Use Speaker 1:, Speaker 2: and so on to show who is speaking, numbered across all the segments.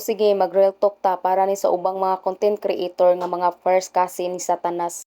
Speaker 1: Sige, mag real talk ta para ni sa ubang mga content creator nga mga first kasi ni Satanas.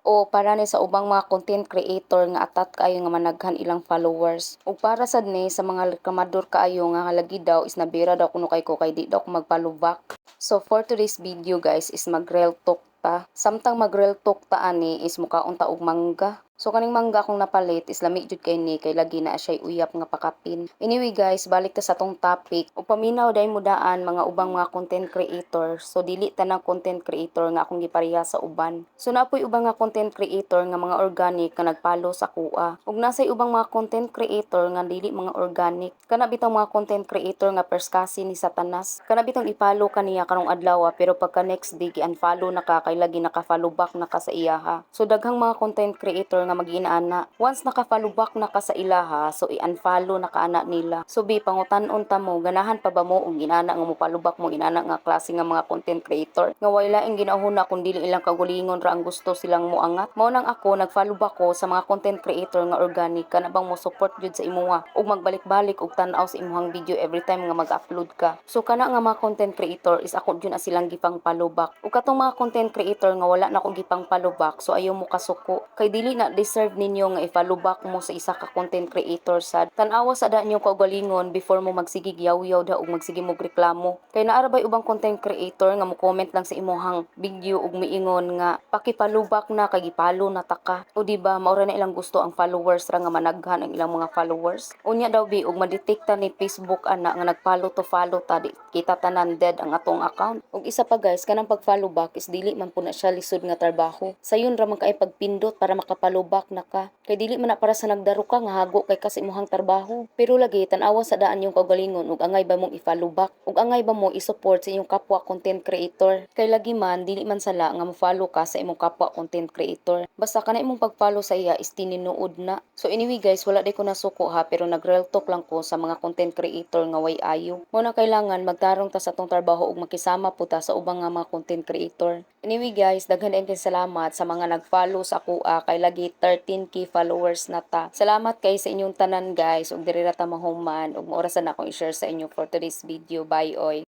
Speaker 1: O para ni sa ubang mga content creator nga atat kaayo nga managhan ilang followers. O para sad ni sa mga reklamador kaayo nga halagi daw is nabira daw kuno kay ko kay di daw ko magpalubak. So for today's video guys is mag real talk ta. Samtang mag real talk ta ani is mukaon ta og mangga. So kaning mangga akong napalit is lami jud kay ni kay lagi na siya uyap nga pakapin. Anyway guys, balik ta sa tong topic. O paminaw dai mo daan mga ubang mga content creator. So dili tanang content creator nga akong gipareha sa uban. So napoy ubang nga content creator nga mga organic nga nagpalo sa kuha. Ug nasay ubang mga content creator nga dili mga organic. Kana bitang mga content creator nga perskasi ni Satanas. Kana bitang ipalo kaniya karong adlaw ah, pero pagka next day gi-unfollow na ka kay lagi naka-follow back na ka sa iyaha. So daghang mga content creator nga mag-inaana. Once naka-follow na ka sa ilaha, so i-unfollow na ka nila. So bi pangutan-on ta mo, ganahan pa ba mo og inana nga mo back mo inana nga klase nga mga content creator nga wala ing ginahuna kun dili ilang kagulingon ra ang gusto silang moangat. Mao nang ako nag-follow back ko sa mga content creator nga organic kana bang mo support jud sa imuha ug magbalik-balik og tan-aw sa imuhang video every time nga mag-upload ka. So kana nga mga content creator is ako jud na silang gipang back. Ug katong mga content creator nga wala na ko gipang back, so ayaw mo kasuko. Kay dili na deserve ninyo nga i-follow back mo sa isa ka content creator sad. Tan-awa sa da niyo kaugalingon before mo magsigig yaw-yaw da ug magsige mo reklamo. Kay naarabay ubang content creator nga mo comment lang sa imuhang video ug miingon nga paki-follow back na kay gipalo na taka. O di ba maura na ilang gusto ang followers ra nga managhan ang ilang mga followers. Unya daw bi ug madetekta ni Facebook ana nga nag-follow to follow ta di kita tanan dead ang atong account. Ug isa pa guys kanang pag-follow back is dili man po na siya lisod nga trabaho. Sayon ra man kay pagpindot para makapollow back na ka. Kay dili man na para sa nagdaro ka nga hago kay kasi imuhang trabaho. Pero lagi tan-awa sa daan yung kaugalingon ug angay ba mong i-follow back ug angay ba mo i-support sa inyong kapwa content creator. Kay lagi man dili man sala nga mo-follow ka sa imong kapwa content creator. Basta kana imong pag-follow sa iya is tininuod na. So anyway guys, wala day ko nasuko ha pero nag-real talk lang ko sa mga content creator nga way ayo. Mo na kailangan magtarong ta sa tong trabaho ug makisama po ta sa ubang nga mga content creator. Anyway guys, daghan din salamat sa mga nag-follow sa kuha kay lagi 13k followers na ta. Salamat kay sa inyong tanan guys ug diri ra ta mahuman ug maorasan akong i-share sa inyo for today's video. Bye oy.